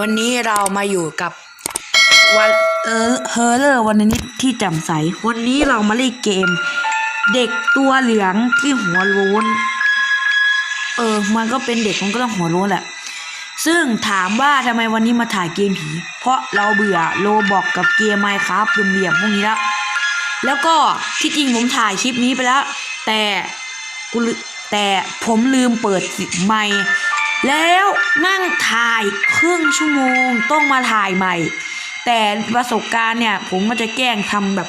วันนี้เรามาอยู่กับวันเออเฮอร์เลอร์วันนี้ที่แจ่มใส วันนี้เรามาเล่นเกม เด็กตัวเหลืองที่หัวโล้น เออ มันก็เป็นเด็กมันก็ต้องหัวโล้นแหละ ซึ่งถามว่าทำไมวันนี้มาถ่ายเกมผี เพราะเราเบื่อโลบอกกับเกมไมค์ครับเหลี่ยมพวกนี้แล้ว แล้วก็ที่จริงผมถ่ายคลิปนี้ไปแล้ว แต่กูแต่ผมลืมเปิดไมค์ แล้วนั่งถ่ายครึ่งชั่วโมงต้องมาถ่ายใหม่ แต่ประสบการณ์เนี่ย ผมก็จะแกล้งทำแบบ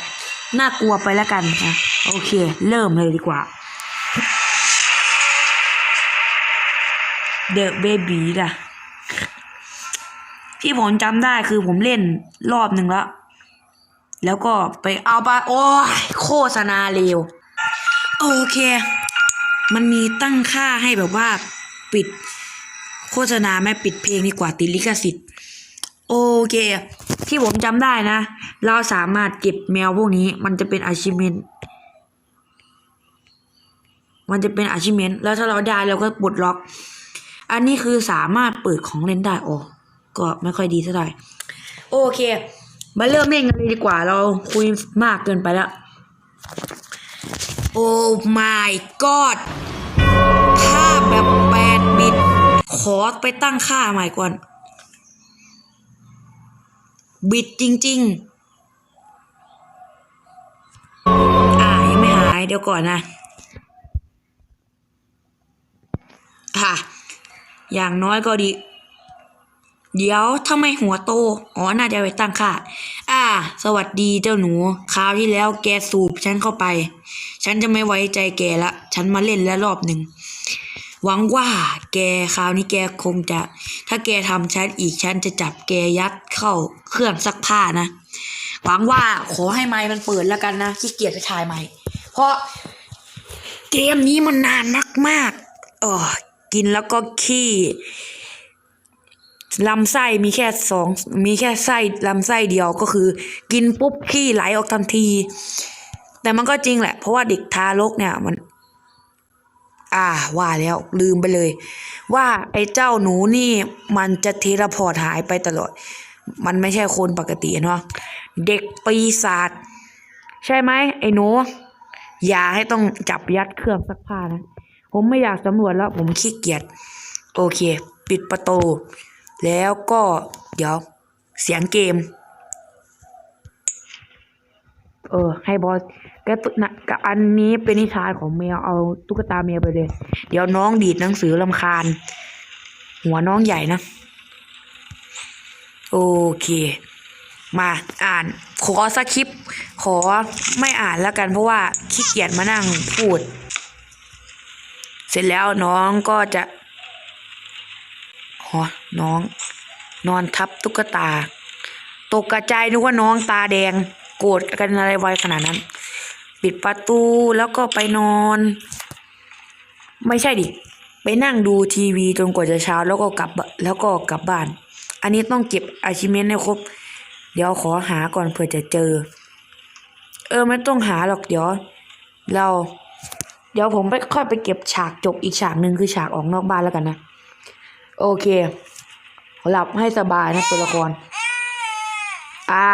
น่ากลัวไปแล้วกันนะโอเค เริ่มเลยดีกว่า เดอะเบบีล่ะ ที่ผมจำได้คือผมเล่นรอบหนึ่งแล้ว แล้วก็ไปเอาไปโอ้ยโฆษณาเร็ว โอเค มันมีตั้งค่าให้แบบว่าปิด โฆษณาไม่ปิดเพลงดีกว่าติดลิขสิทธิ์ โอเค ที่ผมจำได้นะ เราสามารถเก็บแมวพวกนี้มันจะเป็นอาชิเมนมันจะเป็นอาชิเมนแล้วถ้าเราได้เราก็ปลดล็อก อันนี้คือสามารถเปิดของเล่นได้โอ๋อก็ไม่ค่อยดีเท่าไหร่โอเค มาเริ่มเล่นกันเลยดีกว่าเราคุยมากเกินไปแล้ว โอ้ my god ภาพแบบ อไปตั้งค่าใหม่ก่อน บิตจริง ๆ อ่ายังไม่หายเดี๋ยวก่อนนะ ค่ะ อย่างน้อยก็ดี เดี๋ยวทำไมหัวโต อ๋อ น่าจะไปตั้งค่า อ่า สวัสดีเจ้าหนู คราวที่แล้วแกสูบฉันเข้าไป ฉันจะไม่ไว้ใจแกละ ฉันมาเล่นแล้วรอบหนึ่ง หวังว่าแกคราวนี้แกคงจะ ถ้าแกทำฉันอีกฉันจะจับแกยัดเข้าเครื่องซักผ้านะ หวังว่าขอให้ไม้มันเปิดแล้วกันนะขี้เกียจจะถ่ายใหม่ เพราะเกมนี้มันนานมากๆเออกินแล้วก็ขี้ลำไส้มีแค่สองมีแค่ไส้ลำไส้เดียวก็คือ กินปุ๊บขี้ไหลออกทันที แต่มันก็จริงแหละ เพราะว่าเด็กทารกเนี่ย มัน อ่าว่าแล้วลืมไปเลย ว่าไอ้เจ้าหนูนี่มันจะเทเลพอร์ตหายไปตลอด มันไม่ใช่คนปกติเนาะเด็กปีศาจใช่ไหมไอ้หนู อย่าให้ต้องจับยัดเครื่องซักผ้านะ ผมไม่อยากสำรวจแล้ว ผมขี้เกียจโอเค ปิดประตู แล้วก็เดี๋ยวเสียงเกม เออ ให้บอสแกตุนะกับอันนี้เป็นนิทานของแมวเอาตุ๊กตาแมวไปเลย เดี๋ยวน้องดีดหนังสือลำคาญ หัวน้องใหญ่นะ โอเค มาอ่าน ขอสคริป ขอไม่อ่านแล้วกันเพราะว่าขี้เกียจมานั่งพูด เสร็จแล้วน้องก็จะอ๋อน้อง นอนทับตุ๊กตา ตกกระจายนึกว่าน้องตาแดง โกรธกันอะไรไวขนาดนั้น ปิดประตูแล้วก็ไปนอน ไม่ใช่ดิ ไปนั่งดูทีวีจนกว่าจะเช้าแล้วก็กลับแล้วก็กลับบ้าน อันนี้ต้องเก็บอาชิเมนให้ครบ เดี๋ยวขอหาก่อนเผื่อจะเจอ เออไม่ต้องหาหรอกเดี๋ยว เรา เดี๋ยวผมไปค่อยไปเก็บฉากจบอีกฉากหนึ่งคือฉากออกนอกบ้านแล้วกันนะ โอเคหลับให้สบายนะตัวละคร อ่า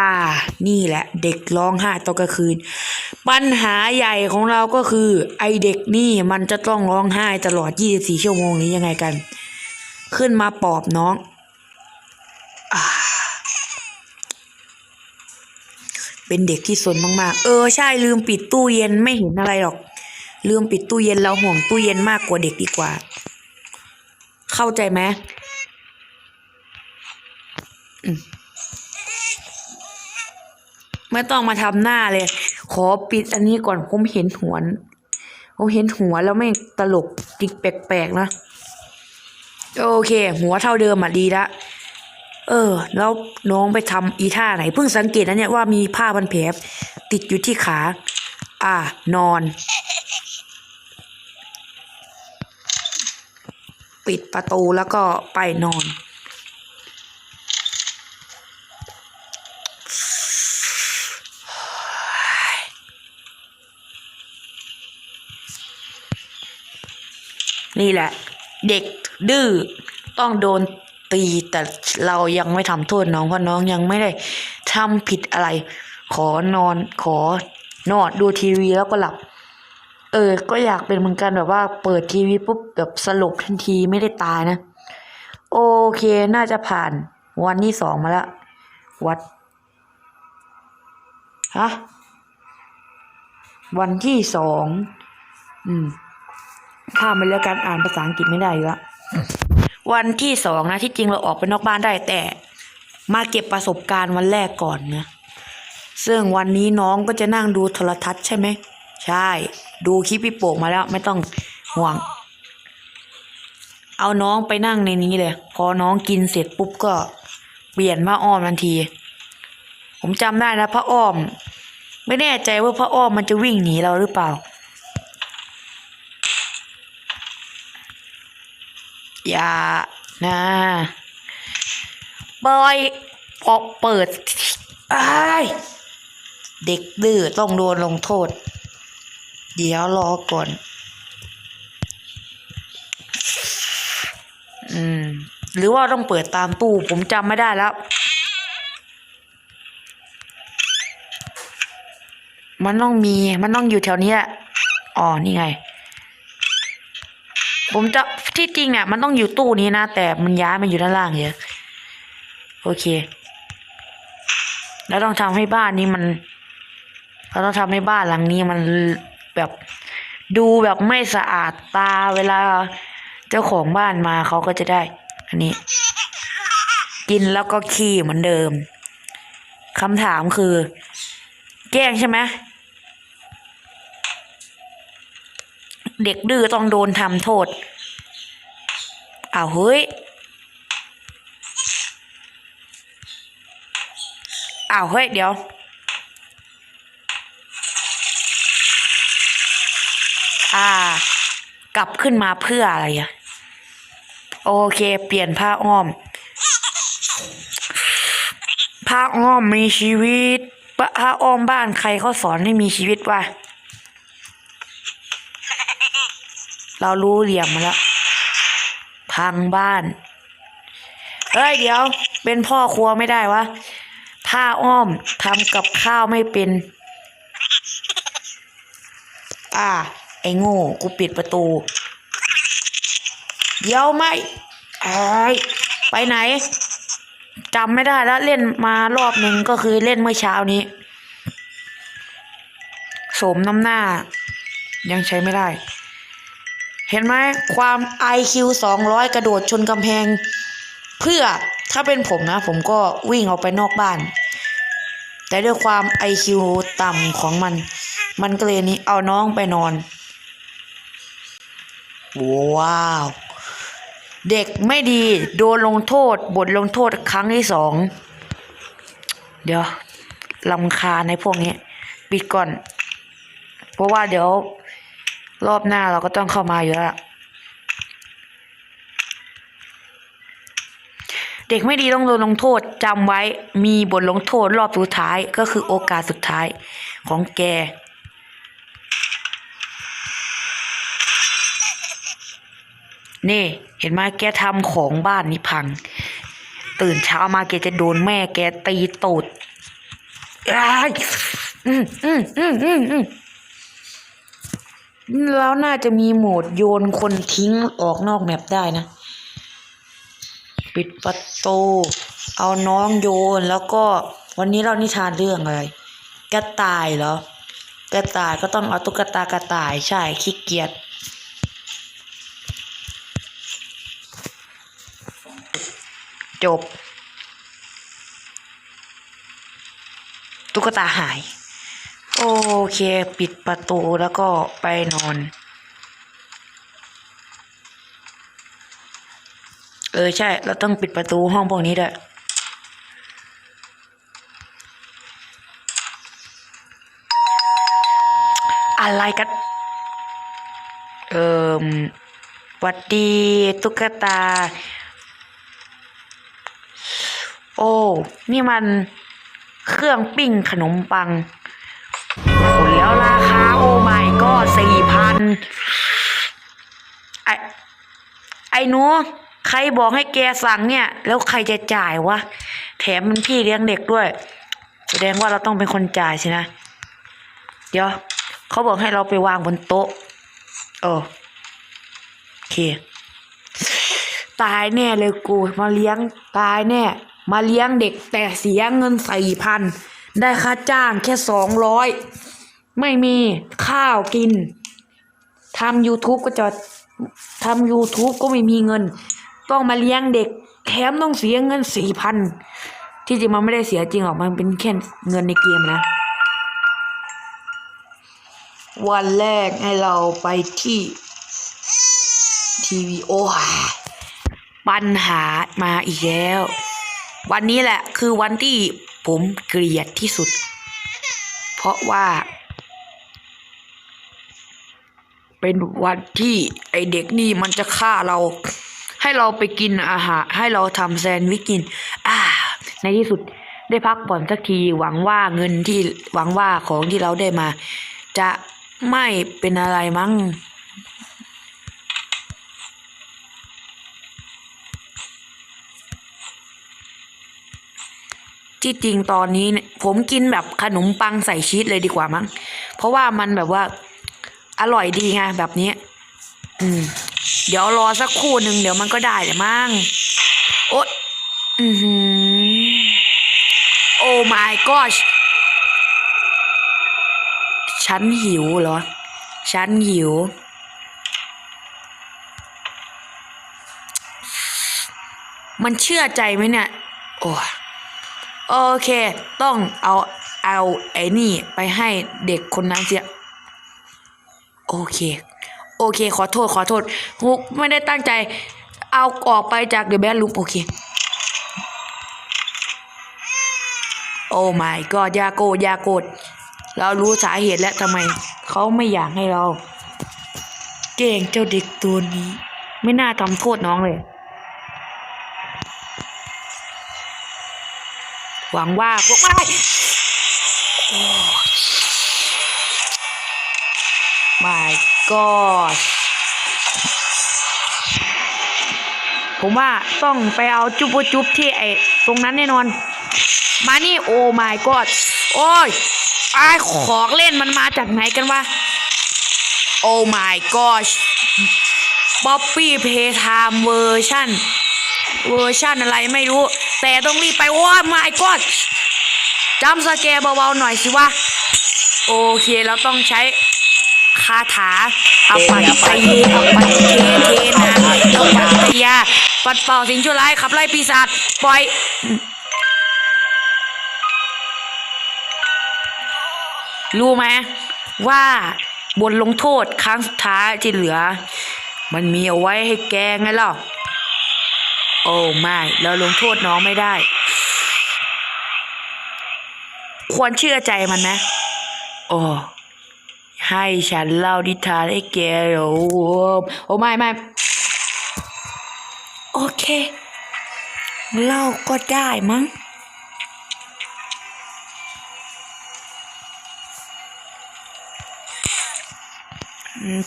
นี่แหละ เด็กร้องไห้ตอนกลางคืน ปัญหาใหญ่ของเราก็คือ ไอเด็กนี่มันจะต้องร้องไห้ตลอด 24 ชั่วโมงนี้ยังไงกัน ขึ้นมาปอบน้องอาเป็นเด็กที่สนมากๆ เออใช่ลืมปิดตู้เย็นไม่เห็นอะไรหรอก ลืมปิดตู้เย็นเราห่วงตู้เย็นมากกว่าเด็กดีกว่า เข้าใจไหมอืม ไม่ต้องมาทำหน้าเลย ขอปิดอันนี้ก่อนผมเห็นหัวผมเห็นหัวแล้วไม่ตลกจิกแปลกๆนะ โอเค หัวเท่าเดิมอะดีละเออ แล้วน้องไปทำอีท่าไหน เพิ่งสังเกตนะเนี่ยว่ามีผ้าพันแผลติดอยู่ที่ขา อ่า นอน ปิดประตูแล้วก็ไปนอน นี่แหละ เด็กดื้อต้องโดนตีแต่เรายังไม่ทำโทษน้องเพราะน้องยังไม่ได้ทำผิดอะไร ขอนอนขอนอนดูทีวีแล้วก็หลับ เออ ก็อยากเป็นเหมือนกันแบบว่าเปิดทีวีปุ๊บแบบสลบทันทีไม่ได้ตายนะ โอเคน่าจะผ่านวันที่สองมาแล้ว วัดฮะวันที่สอง อืม ข้ามไปแล้วการอ่านภาษาอังกฤษไม่ได้อยู่ละวันที่สองนะที่จริงเราออกไปนอกบ้านได้แต่ มาเก็บประสบการณ์วันแรกก่อนนะซึ่งวันนี้น้องก็จะนั่งดูโทรทัศน์ใช่ไหมใช่ ดูคลิปพี่โป่งมาแล้วไม่ต้องห่วง เอาน้องไปนั่งในนี้เลย พอน้องกินเสร็จปุ๊บก็ เปลี่ยนผ้าอ้อมทันที ผมจำได้นะผ้าอ้อม ไม่แน่ใจว่าผ้าอ้อมมันจะวิ่งหนีเราหรือเปล่า อย่านะบอยออกเปิดอ้ายเด็กดื้อต้องโดนลงโทษ เดี๋ยวรอก่อน อืม หรือว่าต้องเปิดตามตู้ ผมจำไม่ได้แล้ว มันต้องมี มันต้องอยู่แถวนี้แหละอ๋อ นี่ไง ผมจะที่จริงเนี่ยมันต้องอยู่ตู้นี้นะ แต่มันย้ายมาอยู่ด้านล่างเยอะโอเค แล้วต้องทำให้บ้านนี้มันเราต้องทำให้บ้านหลังนี้มันแบบดูแบบไม่สะอาดตาเวลาเจ้าของบ้านมาเขาก็จะได้ อันนี้ กินแล้วก็ขี้เหมือนเดิมคำถามคือ แกล้งใช่ไหม เด็กดื้อต้องโดนทำโทษอ้าวเฮ้ยอ้าวเฮ้ย เดี๋ยวอ่ากลับขึ้นมาเพื่ออะไรอะโอเค เปลี่ยนผ้าอ้อม ผ้าอ้อมมีชีวิตผ้าอ้อมบ้านใครเขาสอนให้มีชีวิตวะ เรารู้เหลี่ยมมาแล้วพังบ้าน เฮ้ยเดี๋ยว เป็นพ่อครัวไม่ได้วะผ้าอ้อมทำกับข้าวไม่เป็น อ่า ไอ้โง่กูปิดประตู เดี๋ยวไม่ไอ้ยไปไหนจำไม่ได้แล้วเล่นมารอบหนึ่งก็คือเล่นเมื่อเช้านี้สมน้ำหน้า ยังใช้ไม่ได้ เห็นไหมความ IQ 200 กระโดดชนกำแพง เพื่อถ้าเป็นผมนะ ผมก็วิ่งออกไปนอกบ้าน แต่ด้วยความ IQ ต่ำของมัน มันก็เลยนี้เอาน้องไปนอน ว้าว เด็กไม่ดีโดนลงโทษ บทลงโทษครั้งที่สอง เดี๋ยวลำคาในพวกนี้ ปิดก่อน เพราะว่าเดี๋ยว รอบหน้าเราก็ต้องเข้ามาอยู่แล้วล่ะเด็กไม่ดีต้องโดนลงโทษจำไว้มีบทลงโทษรอบสุดท้ายก็คือโอกาสสุดท้ายของแก นี่ เห็นไหมแกทำของบ้านนี่พัง ตื่นเช้ามาแกจะโดนแม่แกตีตูดอ้ายอืมอืมอืมอืมอืม แล้วน่าจะมีโหมดโยนคนทิ้งออกนอกแมปได้นะ ปิดประตูเอาน้องโยนแล้วก็วันนี้เรานิทานเรื่องอะไร กระต่ายเหรอ กระต่ายก็ต้องเอาตุ๊กตากระต่ายใช่ขี้เกียจจบ ตุ๊กตาหาย โอเค ปิดประตูแล้วก็ไปนอน เออ ใช่ เราต้องปิดประตูห้องพวกนี้ด้วยอะไรกัน เอ่มวัดดีตุ๊กตา โอ้ นี่มันเครื่องปิ้งขนมปัง แล้วราคาโอ้ไม่ก็สี่พันไอไอหนูใครบอกให้แกสั่งเนี่ย แล้วใครจะจ่ายวะ แถมมันพี่เลี้ยงเด็กด้วย แสดงว่าเราต้องเป็นคนจ่ายสินะ เดี๋ยวเขาบอกให้เราไปวางบนโต๊ะโอเค ตายแน่เลยกู มาเลี้ยงตายแน่ มาเลี้ยงเด็กแต่เสียเงินสี่พันได้ค่าจ้างแค่สองร้อย ไม่มีข้าวกินทำ YouTube ก็จะทำ YouTube ก็ไม่มีเงิน ต้องมาเลี้ยงเด็ก แถมต้องเสียเงินสี่พันที่จริงมันไม่ได้เสียจริงหรอกมันเป็นแค่เงินในเกมนะ วันแรกให้เราไปที่ทีวีโอปัญหามาอีกแล้ว วันนี้แหละคือวันที่ผมเกลียดที่สุด เพราะว่า เป็นวันที่ไอเด็กนี่มันจะฆ่าเรา ให้เราไปกินอาหาร ให้เราทำแซนด์วิชกิน อ่า ในที่สุดได้พักผ่อนสักทีหวังว่าเงินที่หวังว่าของที่เราได้มา จะไม่เป็นอะไรมั้งที่จริงตอนนี้ผมกินแบบขนมปังใส่ชีสเลยดีกว่ามั้ง เพราะว่ามันแบบว่า อร่อยดีไงแบบนี้ อืม เดี๋ยวรอสักครู่หนึ่งเดี๋ยวมันก็ได้แหละมั้งโอ๊ยอือหือโอ้ my gosh ฉันหิวเหรอ ฉันหิว มันเชื่อใจไหมเนี่ย โอ้โอเค ต้องเอาเอาไอ้นี่ไปให้เด็กคนนั้นเสีย โอเค โอเค ขอโทษ ขอโทษฮุกไม่ได้ตั้งใจ เอาออกไปจากเดอะแบนรูมโอเค โอ้ my god ยาโกรธอย่าโกรธเรารู้สาเหตุแล้วทำไม เขาไม่อยากให้เรา เก่งเจ้าเด็กตัวนี้ ไม่น่าทำโทษน้องเลย หวังว่าพวกไม่ my god ผมว่าต้องไปเอาจุบจุบที่ไอ้ตรงนั้นแน่นอน มานี่โอ้ my god โอ้ยไอ้ของเล่นมันมาจากไหนกันวะ โอ้ my god ป๊อปปี้เพย์ไทม์เวอร์ชันเวอร์ชันอะไรไม่รู้ แต่ต้องรีบไปโอ้ my god จำสแกเบาๆหน่อยสิวะ โอเค เราต้องใช้ คาถาอปัตตเยอปัตเทเทนาอปัตตยา ปัดเป่าสิ่งชั่วร้ายขับไล่ปีศาจปล่อยรู้ไหมว่าบทลงโทษครั้งสุดท้ายที่เหลือ มันมีเอาไว้ให้แกไงล่ะโอ้ไม่เราลงโทษน้องไม่ได้ ควรเชื่อใจมันนะโอ้ ให้ฉันเล่านิทานให้แกเหรอโอ้โอไม่ไม่โอเค เล่าก็ได้มั้ง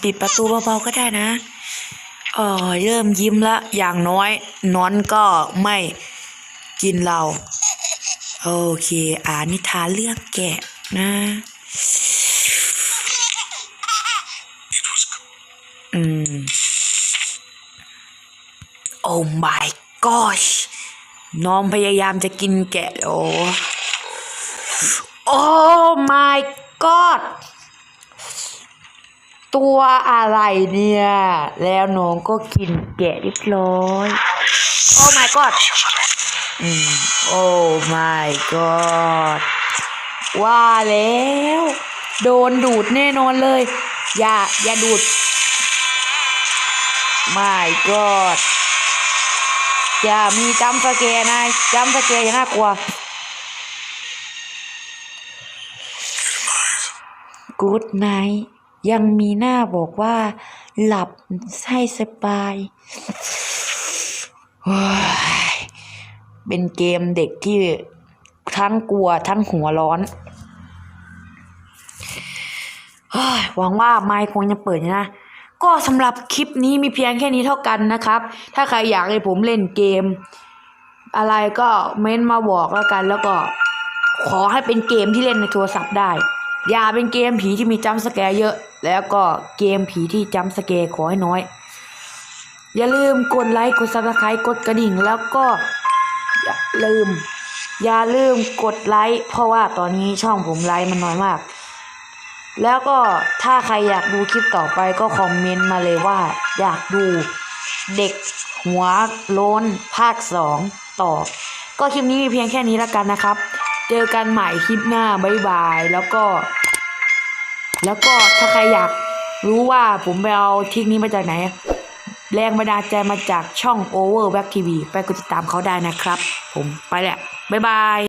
ปิดประตูเบาๆก็ได้นะเออเริ่มยิ้มละ อย่างน้อย นอนก็ไม่กินเรา โอเค อ่านนิทานเรื่องแกะนะ อืม โอ้ my gosh น้องพยายามจะกินแกะโอ้โอ้ my god ตัวอะไรเนี่ย แล้วน้องก็กินแกะเรียบร้อยโอ้ my god อืมโอ้ my god ว่าแล้ว โดนดูดแน่นอนเลย อย่า อย่าดูด my god อย่ามีจำสแกร์นะจำสแกร์อย่างน่ากลัว Good night ยังมีหน้าบอกว่า หลับให้สบายเป็นเกมเด็กที่ทั้งกลัวทั้งหัวร้อนหวังว่าไมค์คงจะเปิดนะ ก็สำหรับคลิปนี้มีเพียงแค่นี้เท่ากันนะครับ ถ้าใครอยากให้ผมเล่นเกม อะไรก็เม้นมาบอกแล้วกัน แล้วก็ ขอให้เป็นเกมที่เล่นในโทรศัพท์ได้ อย่าเป็นเกมผีที่มีจัมสแกร์เยอะ แล้วก็เกมผีที่จัมสแกร์ขอให้น้อย อย่าลืมกดไลค์กดซับสไครต์กดกระดิ่ง แล้วก็อย่าลืม อย่าลืมกดไลค์เพราะว่าตอนนี้ช่องผมไลค์มันน้อยมาก แล้วก็ถ้าใครอยากดูคลิปต่อไปก็คอมเมนต์มาเลยว่า อยากดูเด็กหัวโล้นภาคสองต่อ ก็คลิปนี้มีเพียงแค่นี้แล้วกันนะครับ เจอกันใหม่คลิปหน้าบ๊ายบายแล้วก็ แล้วก็ถ้าใครอยากรู้ว่าผมไปเอาทิกนี้มาจากไหน แรงบันดาลใจมาจากช่อง Over Back TV ไปกดติดตามเขาได้นะครับ ผมไปแหละบ๊ายบาย